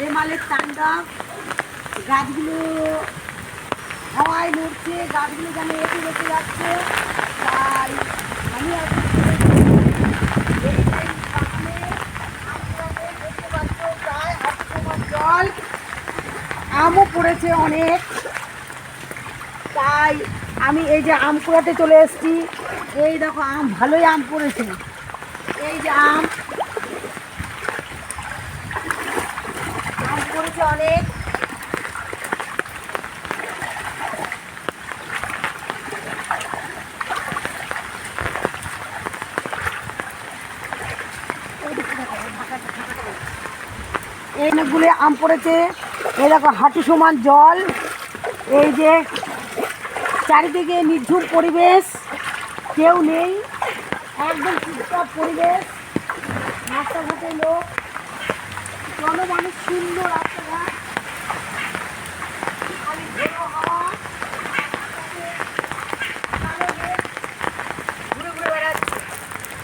রেমালের তাণ্ডব গাছগুলো হাওয়ায় নড়ছে, গাছগুলো যেন এঁকে রেখে যাচ্ছে। তাই আমি জল, আমও পড়েছে অনেক। তাই আমি এই যে আম কুড়াতে চলে এসেছি। এই দেখো, আম, ভালোই আম পড়েছে। এই যে আম পড়েছে অনেক। এই আম পড়েছে। এই দেখো, হাঁটু সমান জল। এই যে চারিদিকে নির্ঝুম পরিবেশ। কেউ নেই। একদম চুপচাপ পরিবেশ। রাস্তাঘাটে লোক। জনমানুষ শূন্য রাস্তা